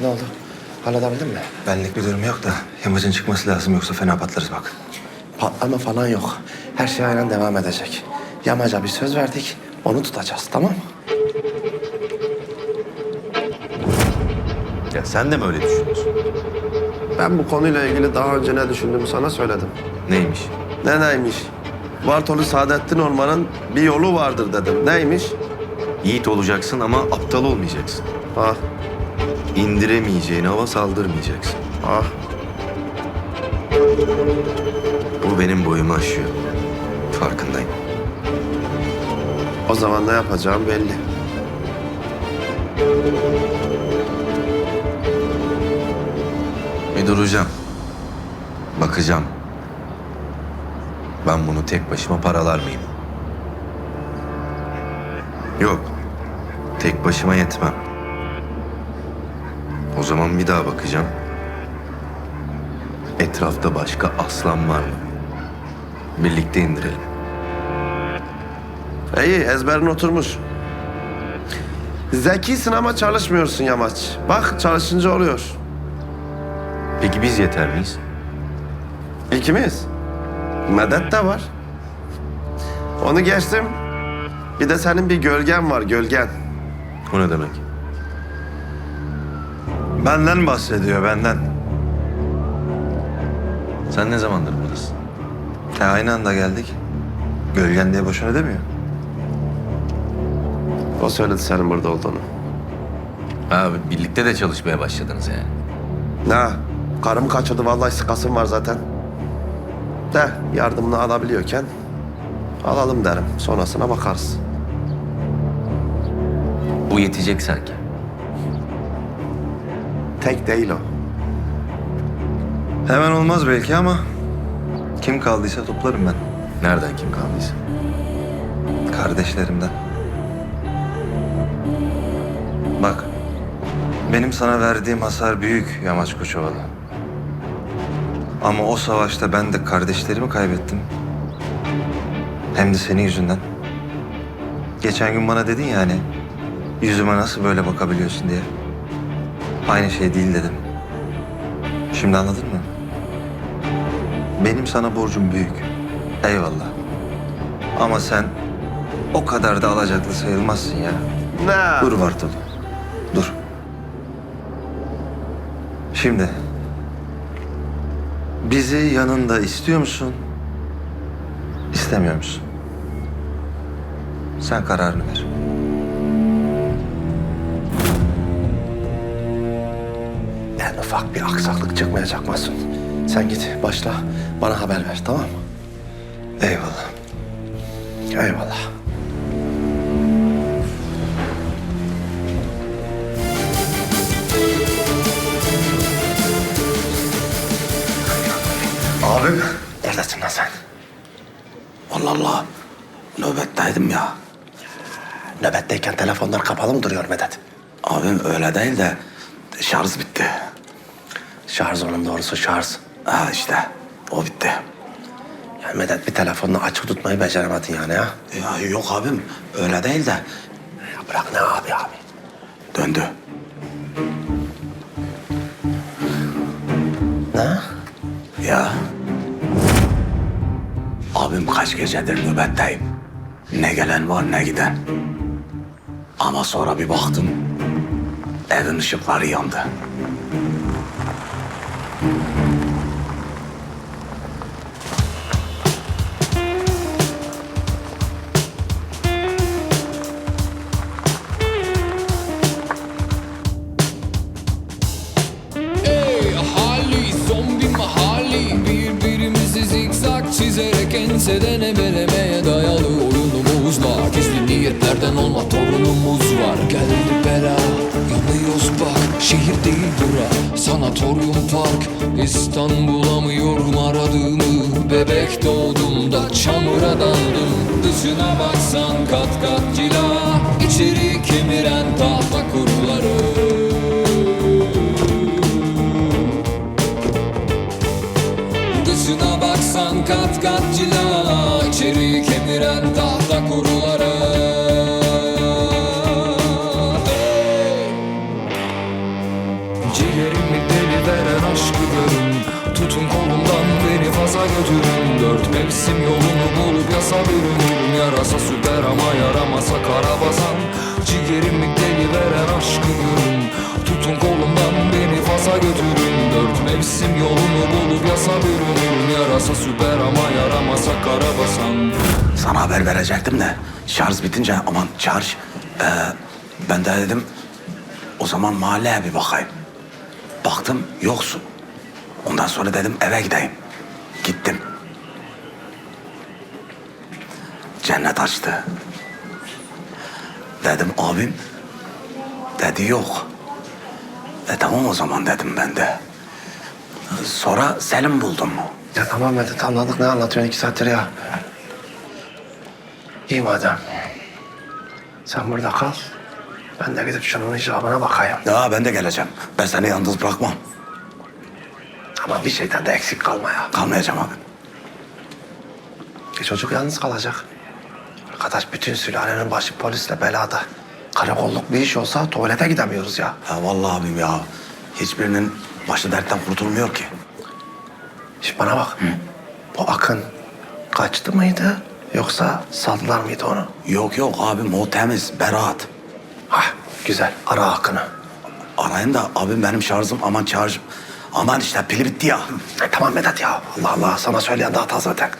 Ne oldu? Halledebildin mi? Benlik bir durum yok da yamacın çıkması lazım yoksa fena patlarız bak. Patlama falan yok. Her şey aynen devam edecek. Yamaca bir söz verdik. Onu tutacağız tamam mı? Ya sen de mi öyle düşünüyorsun? Ben bu konuyla ilgili daha önce ne düşündüğümü sana söyledim. Neymiş? Ne neymiş? Bartolu Saadettin Orman'ın bir yolu vardır dedim. Neymiş? Yiğit olacaksın ama aptal olmayacaksın. Ah, İndiremeyeceğin hava saldırmayacaksın. ah. Bu benim boyumu aşıyor. Farkındayım. O zaman ne yapacağım belli. Bir duracağım. Bakacağım. Ben bunu tek başıma paralar mıyım? Yok. Tek başıma yetmem. O zaman bir daha bakacağım. Etrafta başka aslan var mı? Birlikte indirelim. İyi, ezberin oturmuş. Zekisin ama çalışmıyorsun Yamaç. Bak çalışınca oluyor. Peki biz yeter miyiz? İkimiz. Medet de var. Onu geçtim. Bir de senin bir gölgen var, gölgen. O ne demek? Benden bahsediyor, benden. Sen ne zamandır buradasın? E, aynı anda geldik. Gölgen diye boşuna demiyor. O söyledi senin burada olduğunu. Abi birlikte de çalışmaya başladınız yani. Ne? Karımı kaçırdı vallahi sıkasım var zaten. De yardımını alabiliyorken alalım derim. Sonrasına bakarız. Bu yetecek sanki. Tek değil o. Hemen olmaz belki ama kim kaldıysa toplarım ben. Nereden kim kaldıysa. Kardeşlerimden. Bak, benim sana verdiğim hasar büyük Yamaç Koçovalı. Ama o savaşta ben de kardeşlerimi kaybettim. Hem de senin yüzünden. Geçen gün bana dedin ya hani, yüzüme nasıl böyle bakabiliyorsun diye. Aynı şey değil dedim. Şimdi anladın mı? Benim sana borcum büyük. Eyvallah. Ama sen o kadar da alacaklı sayılmazsın ya. Ne? Dur Bartolo. Dur. Şimdi bizi yanında istiyor musun? İstemiyor musun? Sen kararını ver. Ufak bir aksaklık çıkmayacak Masum. Sen git başla bana haber ver tamam mı? Eyvallah. Eyvallah. Abim. Neredesin lan sen? Allah Allah. Nöbetteydim ya. Nöbetteyken telefonlar kapalı mı duruyor Medet? Abim öyle değil de şarj bitti. Şarj onun doğrusu şarj. Ha işte o bitti. Ya Medet bir telefonunu açık tutmayı beceremedin yani ha. Ya yok abim öyle değil de Ya bırak ne abi abi. döndü. Ne? Ya. Abim kaç gecedir nöbetteyim. Ne gelen var ne giden. Ama sonra bir baktım evin ışıkları yandı. Çizerek enseden ebelemeye dayalı oyunumuzla Gizli niyetlerden olma torunumuz var. Geldi bela yanıyoruz bak. Şehir değil bura sanatoryum park. İstanbul'amıyorum aradığımı Bebek doğduğumda çamura daldım. Dışına baksan kat kat cila. İçeri kemiren tahta kuruları. Dışına baksan kat kat cila İçeri kemiren tahta kuruları. Ciğerimi deli veren aşkı görün Tutun kolumdan beni faza götürün. Dört mevsim yolunu bulup yasa bürünürüm. Yarasa süper ama yaramasa karabasan Ciğerimi deli veren aşkı görün Tutun kolumdan beni faza götürün mevsim yolunu bulup yasa bürünürüm Yarasa süper ama yaramasa karabasan Sana haber verecektim de şarj bitince aman şarj. Ee, ben de dedim o zaman mahalleye bir bakayım. Baktım yoksun. Ondan sonra dedim eve gideyim. Gittim. Cennet açtı. Dedim abim. Dedi yok. E tamam o zaman dedim ben de. Sonra Selim buldum. Ya tamam Medet anladık ne anlatıyorsun iki saattir ya. İyi madem. Sen burada kal. Ben de gidip şunun icabına bakayım. Ya ben de geleceğim. Ben seni yalnız bırakmam. Ama bir şeyden de eksik kalma ya. Kalmayacağım abi. E çocuk yalnız kalacak. Arkadaş bütün sülalenin başı polisle belada. Karakolluk bir iş olsa tuvalete gidemiyoruz ya. Ya vallahi abim ya. Hiçbirinin başı dertten kurtulmuyor ki. Şimdi bana bak. Bu Akın kaçtı mıydı yoksa saldılar mıydı onu? Yok yok abim o temiz, beraat. Hah güzel ara Akın'ı. Arayın da abim benim şarjım aman şarjım. Aman işte pili bitti ya. Tamam Vedat ya. Allah Allah sana söyleyen de hata zaten.